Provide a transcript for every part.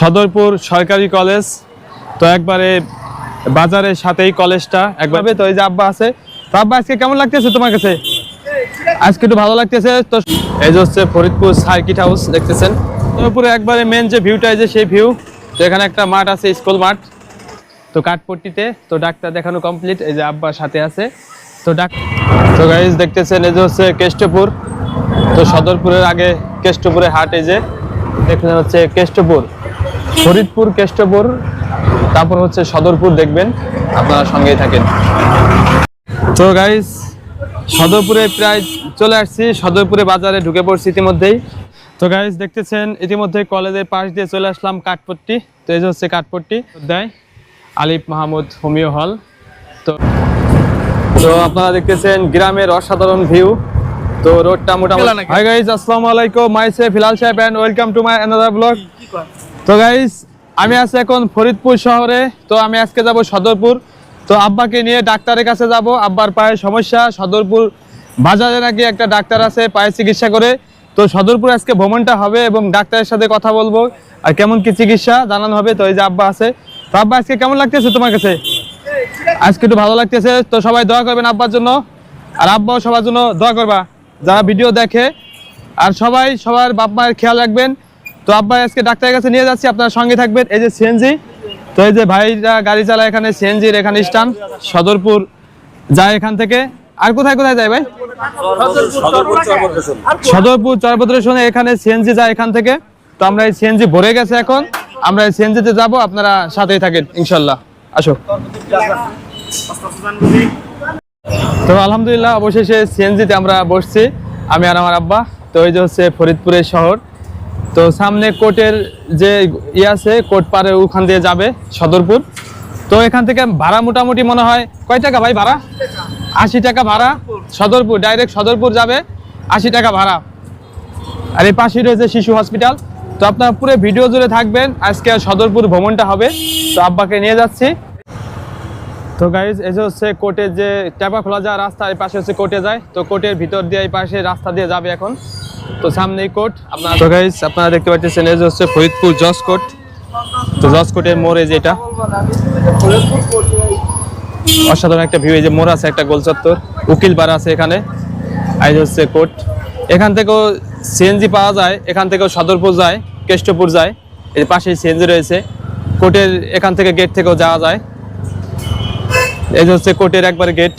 সদরপুর সরকারি কলেজ। তো একবারে বাজারের সাথেই কলেজটা। একভাবে তো, এই যে আব্বা আছে। তো আব্বা, আজকে কেমন লাগতেছে তোমার কাছে? আজকে একটু ভালো লাগতেছে। তো এই যে হচ্ছে ফরিদপুর সার্কিট হাউস, দেখতেছেন? সদরপুরে একবারে মেন যে ভিউটা যে সেই ভিউ তো এখানে একটা মাঠ আছে, স্কুল মাঠ। তো কাঠপট্টিতে। তো ডাক্তার দেখানো কমপ্লিট এই যে আব্বার সাথে আছে। তো ডাক তো গাইজ দেখতেছেন এই যে হচ্ছে কেষ্টপুর। তো সদরপুরের আগে কেষ্টপুরে হাট, এই যে। দেখলেন হচ্ছে কেষ্টপুর। ফরিদপুর কেষ্টপুর তারপর হচ্ছে সদরপুর দেখবেন আপনারা সঙ্গেই থাকেন। তো গাইজ সদরপুরে প্রায় চলে আসছি সদরপুরে বাজারে ঢুকে পড়ছি ইতিমধ্যেই। তো গাইজ দেখতেছেন ইতিমধ্যে কলেজের পাশ দিয়ে চলে আসলাম কাঠপট্টি। তো এই যে হচ্ছে কাঠপট্টি দেয় আলিফ মাহমুদ হোমিও হল। তো তো আপনারা দেখতেছেন গ্রামের অসাধারণ ভিউ তো রোডটা মোটামুটি হাই গাইজ আসসালামু আলাইকুম myself Filal Saheb and welcome to my another blog তো গাইস আমি আছি এখন ফরিদপুর শহরে। তো আমি আজকে যাব সদরপুর। তো আব্বাকে নিয়ে ডাক্তারের কাছে যাব। আব্বার পায়ের সমস্যা। সদরপুর বাজারে নাকি একটা ডাক্তার আছে পায়ের চিকিৎসা করে। তো সদরপুর আজকে ভ্রমণটা হবে এবং ডাক্তারের সাথে কথা বলব। আর কেমন কি চিকিৎসা জানানো হবে, তো এই যে আব্বা আছে। তো আব্বা, আজকে কেমন লাগতেছে তোমার কাছে? আজকে একটু ভালো লাগতেছে। তো সবাই দোয়া করবেন আব্বার জন্য। আর আব্বাও সবার জন্য দোয়া করবা। যারা ভিডিও দেখে। আর সবাই সবার বাপ মায়ের খেয়াল রাখবেন। তো আব্বা আজকে ডাক্তারের কাছে নিয়ে যাচ্ছি, আপনার সঙ্গে থাকবেন। এই যে সিএনজি তো এই যে ভাইরা গাড়ি চালায় এখানে সিএনজির এখানে স্টান সদরপুর যায় এখান থেকে। আর কোথায় কোথায় যায় ভাই? সদরপুর চরভদ্রেশনে এখানে সিএনজি যায় এখান থেকে। তো আমরা এই সিএনজি ভরে গেছে এখন। আমরা এই সিএনজিতে যাব, আপনারা সাথেই থাকেন, ইনশাল্লাহ। আসো। তো আলহামদুলিল্লাহ, অবশেষে সিএনজিতে আমরা বসছি, আমি আর আমার আব্বা। তো এই যে হচ্ছে ফরিদপুরের শহর। তো সামনে কোর্টের যে ই আছে, কোর্ট পারে ওখান দিয়ে যাবে সদরপুর। তো এখান থেকে ভাড়া মোটামুটি মনে হয়, কয় টাকা ভাই ভাড়া? আশি টাকা ভাড়া। সদরপুর, ডাইরেক্ট সদরপুর যাবে, আশি টাকা ভাড়া। আর এই পাশেই রয়েছে শিশু হসপিটাল। তো আপনারা পুরো ভিডিও জুড়ে থাকবেন। আজকে সদরপুর ভ্রমণটা হবে। তো আব্বাকে নিয়ে যাচ্ছি। তো গাইজ এই যে হচ্ছে কোর্টের যে ট্যাপা খোলা যাওয়া রাস্তা এই পাশে হচ্ছে কোর্টে যায়। তো কোর্টের ভিতর দিয়ে এই পাশে রাস্তা দিয়ে যাবে এখন। তো সামনেই কোর্ট আপনার তো গাইজ আপনারা দেখতে পাচ্ছেন, এই যে হচ্ছে ফরিদপুর জজ কোর্ট তো জজ কোর্টের মোড়ে যেটা অসাধারণ একটা ভিউ এই যে মোড় আছে, একটা গোল চত্বর উকিল বার আছে এখানে। এই যে হচ্ছে কোর্ট এখান থেকেও সিএনজি পাওয়া যায়, এখান থেকেও সদরপুর যায়, কেষ্টপুর যায়। এই পাশেই সিএনজি রয়েছে। কোর্টের এখান থেকে গেট থেকেও যাওয়া যায়। এই যে হচ্ছে কোর্টের একবার গেট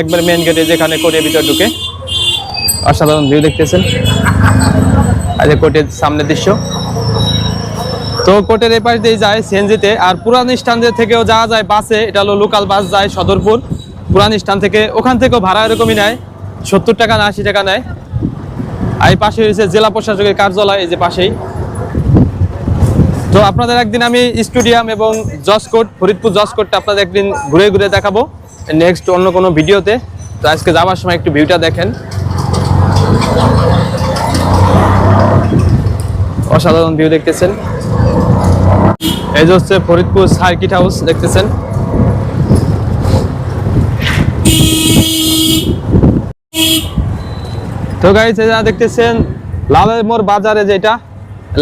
একবার মেন গেটে যেখানে কোর্টের ভিতর ঢুকে। অসাধারণ ভিউ দেখতেছেন। আর কোর্টের সামনের দৃশ্য। তো কোর্টের এই পাশ দিয়ে যায় সিএনজিতে, আর পুরান স্ট্যান্ড থেকেও যাওয়া যায় বাসে, এটা হলো লোকাল বাস যায় সদরপুর। পুরান স্ট্যান্ড থেকে, ওখান থেকেও ভাড়া এরকমই নেয়। সত্তর টাকা না আশি টাকা নেয়। আর এই পাশে রয়েছে জেলা প্রশাসকের কার্যালয়, এই যে পাশেই। তো আপনাদের একদিন আমি স্টুডিয়াম এবং জজ কোর্ট, ফরিদপুর জজ কোর্টটা আপনাদের একদিন ঘুরে ঘুরে দেখাবো। নেক্সট অন্য কোনো ভিডিওতে। তো আজকে যাওয়ার সময় একটু ভিউটা দেখেন। অসাধারণ ভিউ দেখতেছেন। এই যে হচ্ছে ফরিদপুর সার্কিট হাউস দেখতেছেন। তো গাইজ যা দেখতেছেন লালের মোড় বাজারে যেটা,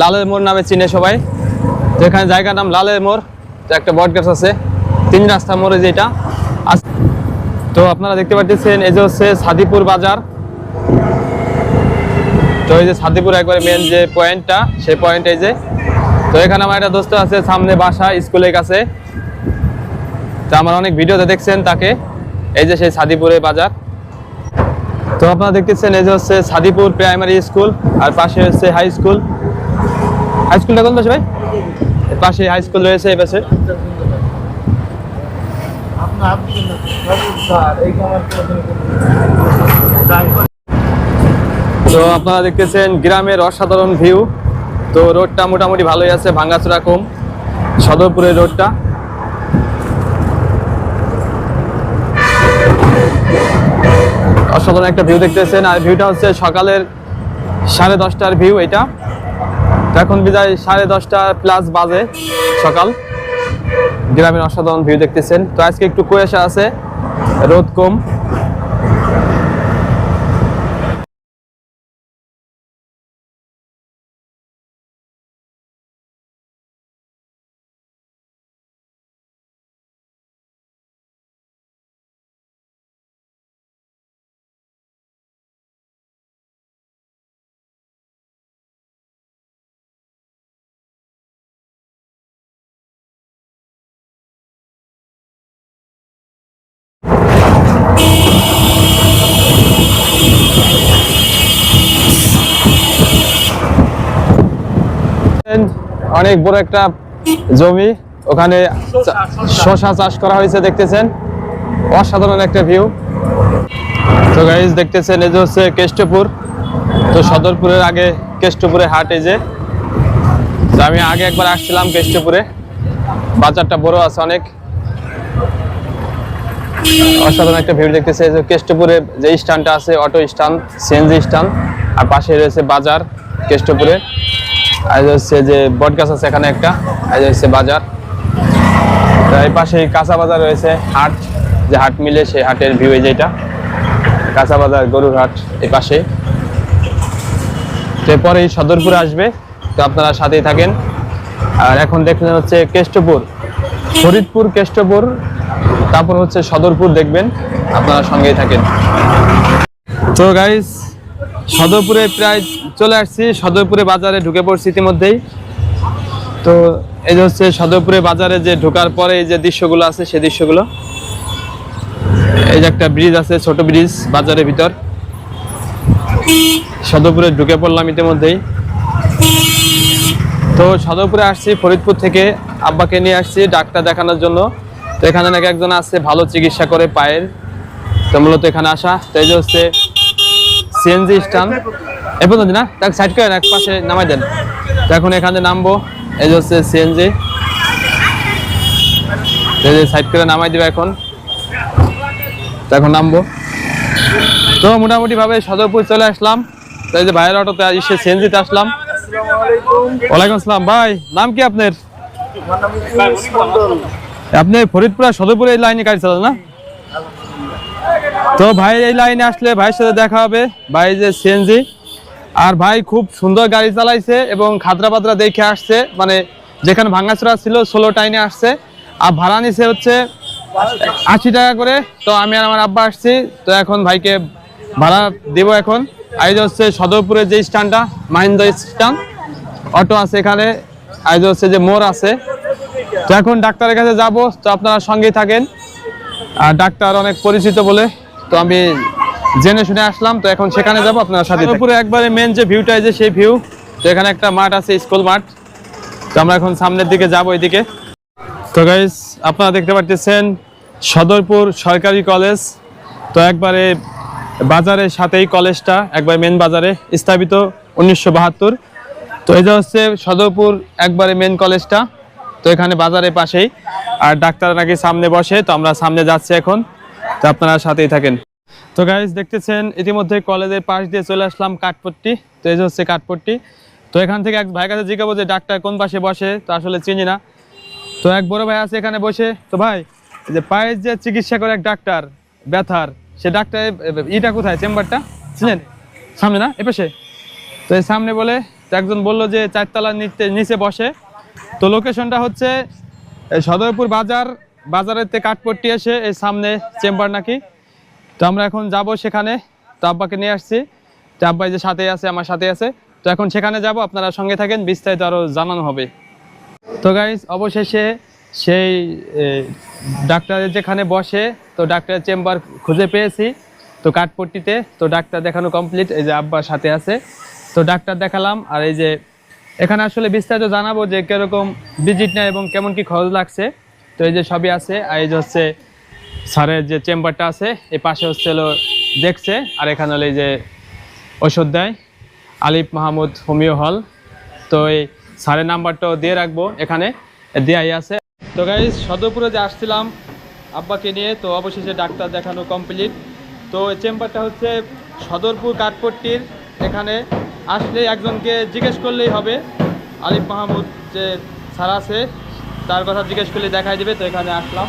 লালের মোড় নামে চিনে সবাই। তো এখানে জায়গার নাম লালের মোড় একটা বট গাছ আছে, তিন রাস্তা মোড়ে যেটা। তো আপনারা দেখতে পাচ্ছেন, এই যে হচ্ছে সাদিপুর বাজার। তো এই যে সাদিপুর একবারে মেন যে পয়েন্টটা সেই পয়েন্ট এই যে। তো এখানে আমার একটা দোস্ত আছে, সামনে বাসা, স্কুলের কাছে। তো আমার অনেক ভিডিওতে দেখছেন তাকে। এই যে সেই সাদিপুরের বাজার। তো আপনারা দেখতেছেন, এই যে হচ্ছে সাদিপুর প্রাইমারি স্কুল আর পাশে হচ্ছে হাই স্কুল হাই স্কুলটা কোন পাশে ভাই? পাশে হাই স্কুল রয়েছে এই পাশে। তো আপনারা দেখতেছেন গ্রামের অসাধারণ ভিউ তো রোডটা মোটামুটি ভালোই আছে, ভাঙ্গাচোরা কম। সদরপুরের রোডটা। অসাধারণ একটা ভিউ দেখতেছেন। আর ভিউটা হচ্ছে সকালের সাড়ে দশটার ভিউ এটা। এখন বিদায় সাড়ে দশটা প্লাস বাজে সকাল। গ্রামের অসাধারণ ভিউ দেখতেছেন। তো আজকে একটু কুয়াশা আছে, রোদ কম। অনেক বড় একটা জমি। ওখানে শসা চাষ করা হয়েছে, দেখতেছেন? অসাধারণ একটা ভিউ তো গাইজ দেখতেছেন, এই যে হচ্ছে কেষ্টপুর। তো সদরপুরের আগে কেষ্টপুরে হাট, এই যে। আমি আগে একবার আসছিলাম কেষ্টপুরে। বাজারটা বড় আছে অনেক। অসাধারণ একটা ভিউ দেখতেছে। যে কেষ্টপুরে যে স্ট্যান্ডটা আছে অটো স্ট্যান্ড সিএনজি স্ট্যান্ড আর পাশে রয়েছে বাজার কেষ্টপুরে। যে হচ্ছে যে বটগাছ আছে এখানে একটা, আজ হচ্ছে বাজার। এই পাশে কাঁচা বাজার রয়েছে হাট, যে হাট মিলে সেই হাটের ভিউ এই যেটা কাঁচা বাজার, গরুর হাট এই পাশে এরপরে এই সদরপুরে আসবে, তো আপনারা সাথেই থাকেন। আর এখন দেখলেন হচ্ছে কেষ্টপুর, ফরিদপুর, কেষ্টপুর, তারপর হচ্ছে সদরপুর দেখবেন, আপনারা সঙ্গেই থাকেন। তো গাইস সদরপুরে প্রায় চলে আসছি, সদরপুরে বাজারে ঢুকে পড়ছি ইতিমধ্যেই। তো এই যে হচ্ছে সদরপুরে বাজারে যে ঢোকার পরে এই যে দৃশ্যগুলো আছে, সেই দৃশ্যগুলো। এই যে একটা ব্রিজ আছে, ছোট ব্রিজ বাজারের ভিতর। সদরপুরে ঢুকে পড়লাম ইতিমধ্যেই। তো সদরপুরে আসছি ফরিদপুর থেকে, আব্বাকে নিয়ে আসছি ডাক্তার দেখানোর জন্য। তো এখানে নাকি একজন আছে, ভালো চিকিৎসা করে পায়ের। তো মূলত এখানে আসা। তো এই যে হচ্ছে সিএনজি স্টান এ পর্যন্ত না? তাকে সাইড করেন এক পাশে নামাই দেন। তো এখন এখানে নামবো। এই যে হচ্ছে সিএনজি এই যে সাইড করে নামাই দিবে এখন। এখন নামবো। তো মোটামুটি ভাবে সদরপুর চলে আসলাম। তো এই যে ভাইয়ের অটোতে এসে সিএনজিতে আসলাম। ওয়ালাইকুম আসসালাম। ভাই নাম কি আপনার? আপনি ফরিদপুর সদরপুর এই লাইনে গাড়ি চালান না? তো ভাই, এই লাইনে আসলে ভাইয়ের সাথে দেখা হবে। ভাই যে সিএনজি আর ভাই খুব সুন্দর গাড়ি চালাইছে এবং খাতরা পাতরা দেখে আসছে। মানে যেখানে ভাঙাচোরা ছিল ষোলো টাইনে আসছে। আর ভাড়া নিছে হচ্ছে আশি টাকা করে। তো আমি আর আমার আব্বা আসছি। তো এখন ভাইকে ভাড়া দেবো এখন। যে হচ্ছে সদরপুরের যে স্ট্যান্ডটা, মাহিন্দ্র স্ট্যান্ড, অটো আছে এখানে। যে হচ্ছে যে মোড় আছে। তো এখন ডাক্তারের কাছে যাব। তো আপনারা সঙ্গেই থাকেন। আর ডাক্তার অনেক পরিচিত বলে তো আমি জেনে শুনে আসলাম, তো এখন সেখানে যাব আপনার সাথে উপরে একবারে মেন যে ভিউটা যে সেই ভিউ তো এখানে একটা মাঠ আছে স্কুল মাঠ। তো আমরা এখন সামনের দিকে যাব এদিকে। তো গাইস আপনারা দেখতে পাচ্ছেন সদরপুর সরকারি কলেজ তো একবারে বাজারের সাথেই কলেজটা একবার মেন বাজারে, স্থাপিত উনিশশো বাহাত্তর। তো যে হচ্ছে সদরপুর একবারে মেন কলেজটা তো এখানে বাজারের পাশেই। আর ডাক্তার নাকি সামনে বসে, তো আমরা সামনে যাচ্ছি এখন। আপনারা সাথেই থাকেন। তো গাইজ দেখতেছেন, ইতিমধ্যে কলেজের পাশ দিয়ে চলে আসলাম কাঠপট্টি। তো এই যে হচ্ছে কাঠপট্টি। তো এখান থেকে এক ভাইয়ের কাছে জিজ্ঞাবো যে ডাক্তার কোন পাশে বসে? তো আসলে চিনি না। তো এক বড় ভাই আছে এখানে বসে। তো ভাই যে পায়ের যে চিকিৎসা করে এক ডাক্তার, ব্যথার, সে ডাক্তার ইটা কোথায়? চেম্বারটা? ছিলেন সামনে না? এ পাশে তো এই সামনে বলে একজন বলল যে, চারতলার নিচে নিচে বসে। তো লোকেশনটা হচ্ছে সদরপুর বাজার বাজারের থেকে কাঠপট্টি এসে এই সামনে চেম্বার নাকি। তো আমরা এখন যাব সেখানে। তো আব্বাকে নিয়ে আসছি। তো আব্বা এই যে সাথে আছে, আমার সাথে আছে। তো এখন সেখানে যাব, আপনারা সঙ্গে থাকেন, বিস্তারিত আরও জানানো হবে। তো গাইজ অবশেষে সেই ডাক্তারের যেখানে বসে, তো ডাক্তারের চেম্বার খুঁজে পেয়েছি। তো কাঠপট্টিতে, তো ডাক্তার দেখানো কমপ্লিট এই যে আব্বার সাথে আছে। তো ডাক্তার দেখালাম, আর এই যে, এখানে আসলে বিস্তারিত জানাব যে কীরকম ভিজিট নেয় এবং কেমন কি খরচ লাগছে। তো এই যে সবই আছে, আর এই যে হচ্ছে স্যারের যে চেম্বারটা আছে, এই পাশে হচ্ছে হলো দেখছে, আর এখানে হলো এই যে ওষুধ দেয়, আলিফ মাহমুদ হোমিও হল। তো এই স্যারের নাম্বারটাও দিয়ে রাখব এখানে, দেয়াই আছে। তো গাইজ সদরপুরে যে আসছিলাম আব্বাকে নিয়ে, তো অবশেষে ডাক্তার দেখানো কমপ্লিট তো এই চেম্বারটা হচ্ছে সদরপুর কাঠপট্টির, এখানে আসলে একজনকে জিজ্ঞেস করলেই হবে। আলিফ মাহমুদ যে স্যার আছে তার কথা জিজ্ঞেস করলে দেখাই দেবে তো এখানে আসলাম।